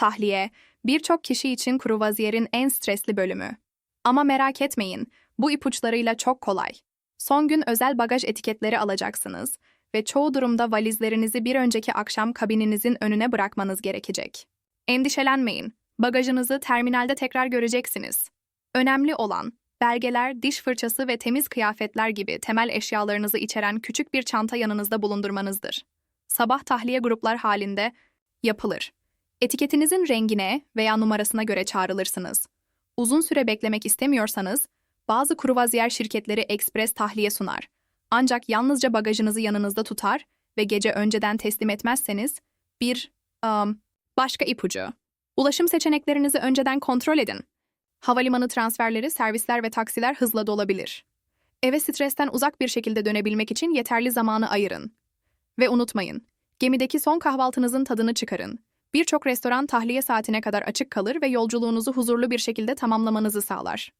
Tahliye, birçok kişi için kruvaziyerin en stresli bölümü. Ama merak etmeyin, bu ipuçlarıyla çok kolay. Son gün özel bagaj etiketleri alacaksınız ve çoğu durumda valizlerinizi bir önceki akşam kabininizin önüne bırakmanız gerekecek. Endişelenmeyin, bagajınızı terminalde tekrar göreceksiniz. Önemli olan, belgeler, diş fırçası ve temiz kıyafetler gibi temel eşyalarınızı içeren küçük bir çanta yanınızda bulundurmanızdır. Sabah tahliye gruplar halinde yapılır. Etiketinizin rengine veya numarasına göre çağrılırsınız. Uzun süre beklemek istemiyorsanız, bazı kruvaziyer şirketleri ekspres tahliye sunar. Ancak yalnızca bagajınızı yanınızda tutar ve gece önceden teslim etmezseniz bir ım, başka ipucu. Ulaşım seçeneklerinizi önceden kontrol edin. Havalimanı transferleri, servisler ve taksiler hızla dolabilir. Eve stresten uzak bir şekilde dönebilmek için yeterli zamanı ayırın. Ve unutmayın, gemideki son kahvaltınızın tadını çıkarın. Birçok restoran tahliye saatine kadar açık kalır ve yolculuğunuzu huzurlu bir şekilde tamamlamanızı sağlar.